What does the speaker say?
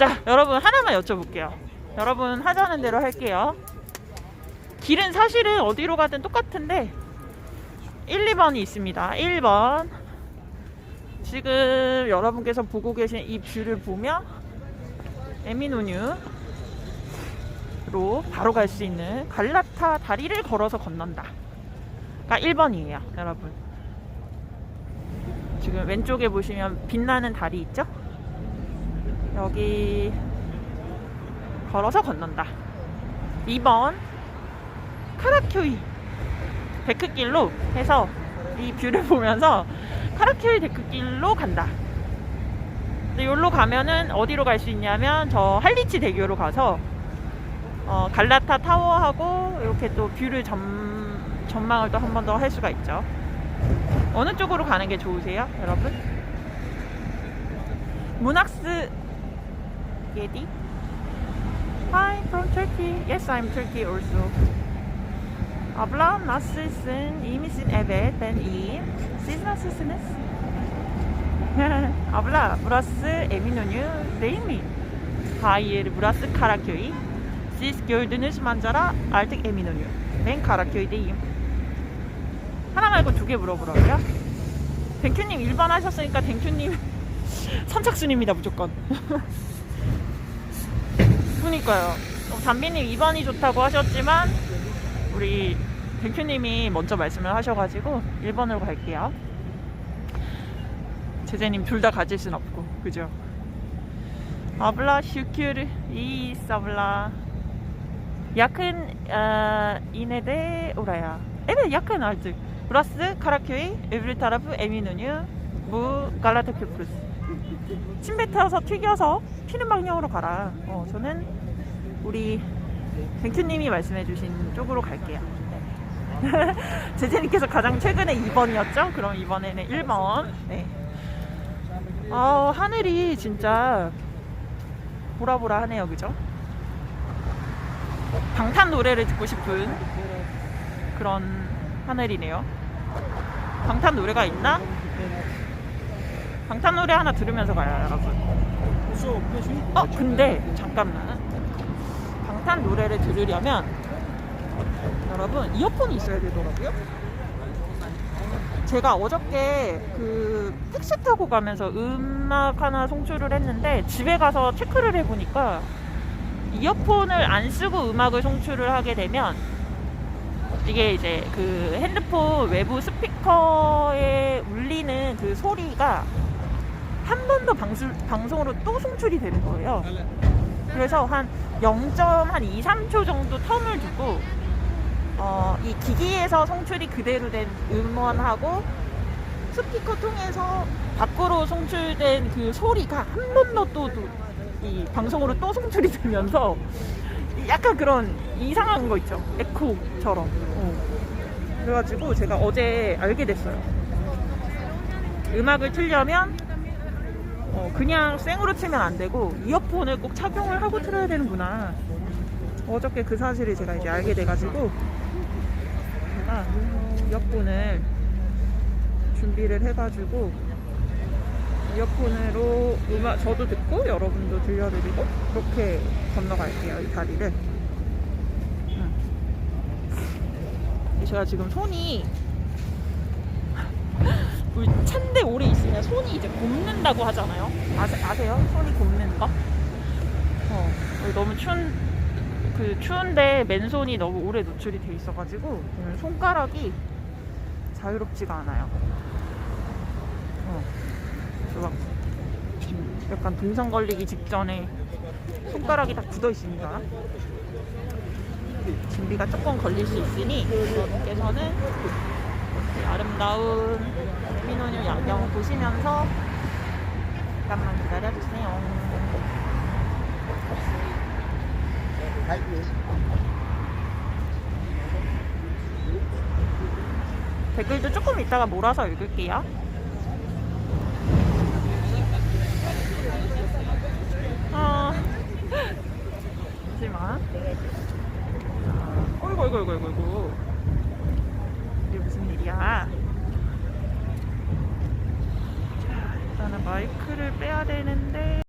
자, 여러분 하나만 여쭤볼게요. 여러분 하자는 대로 할게요. 길은 사실은 어디로 가든 똑같은데 1, 2번이 있습니다. 1번. 지금 여러분께서 보고 계신 이 뷰를 보면 에미노뉴로 바로 갈 수 있는 갈라타 다리를 걸어서 건넌다. 가 1번이에요, 여러분. 지금 왼쪽에 보시면 빛나는 다리 있죠? 여기 걸어서 건넌다. 2번 카라큐이 데크길로 해서 이 뷰를 보면서 카라큐이 데크길로 간다. 근데 여기로 가면은 어디로 갈 수 있냐면 저 할리치 대교로 가서 어, 갈라타 타워하고 이렇게 또 뷰를 점, 전망을 또 한 번 더 할 수가 있죠. 어느 쪽으로 가는 게 좋으세요, 여러분? 문학스 예디? Hi, from Turkey. Yes, I'm Turkey also. Abla nasılsın? İyi misin? Evet, ben iyiyim. Siz nasılsınız? Abla, burası Eminönü değil mi? Hayır, burası Karaköy. Siz gördüğünüz manzara artık Eminönü. Ben Karaköy'deyim. 하나 말고 두 개 물어보라고요? 댕큐님 1번 하셨으니까 댕큐님 선착순입니다 무조건 그러니까요. 어, 담비님 2번이 좋다고 하셨지만 우리 댕큐님이 먼저 말씀을 하셔가지고 1번으로 갈게요. 제재님 둘 다 가질 순 없고 그죠? 아블라 슈큐르 이 사블라. 약은 어, 이네데 오라야. 에베 약은 알지 브라스 카라큐이 에브리 타라프 에미누뉴 무 갈라타 큐프루스 침 뱉어서 튀겨서 튀는 방향으로 가라 어, 저는 우리 뱅큐님이 말씀해주신 쪽으로 갈게요 네. 제재님께서 가장 최근에 2번이었죠? 그럼 이번에는 1번 네. 아 하늘이 진짜 보라보라 하네요 그죠? 방탄 노래를 듣고 싶은 그런 하늘이네요. 방탄 노래가 있나? 방탄 노래 하나 들으면서 가요, 여러분. 어, 근데 잠깐만. 방탄 노래를 들으려면 여러분 이어폰이 있어야 되더라고요. 제가 어저께 그 택시 타고 가면서 음악 하나 송출을 했는데 집에 가서 체크를 해보니까 이어폰을 안 쓰고 음악을 송출을 하게 되면 이게 이제 그 핸드폰 외부 스피커에 울리는 그 소리가 한 번 더 방송으로 또 송출이 되는 거예요. 그래서 한 0.2, 3초 정도 텀을 두고 어, 이 기기에서 송출이 그대로 된 음원하고 스피커 통해서 밖으로 송출된 그 소리가 한 번 더 또 이 방송으로 또 송출이 되면서 약간 그런 이상한 거 있죠. 에코처럼. 어. 그래가지고 제가 어제 알게 됐어요. 음악을 틀려면 어, 그냥 생으로 틀면 안 되고 이어폰을 꼭 착용을 하고 틀어야 되는구나. 어저께 그 사실을 제가 이제 알게 돼가지고 제가 이어폰을 준비를 해가지고 이어폰으로 음악 저도 듣고 여러분도 들려드리고 그렇게 건너갈게요 이 다리를 음. 제가 지금 손이 물 찬데 오래 있으면 손이 이제 곱는다고 하잖아요 아세, 아세요? 손이 곱는 거? 어, 너무 추운 그 추운데 맨손이 너무 오래 노출이 돼 있어가지고 손가락이 자유롭지가 않아요 어. 막 약간 동상 걸리기 직전에 손가락이 다 굳어 있습니다. 준비가 조금 걸릴 수 있으니 여러분께서는 아름다운 피노뉴 야경 보시면서 잠깐만 기다려주세요. 댓글도 조금 이따가 몰아서 읽을게요. 아, 잠시만. 어이구, 어이구, 어이구, 어이구. 자, 일단은 마이크를 빼야 되는데.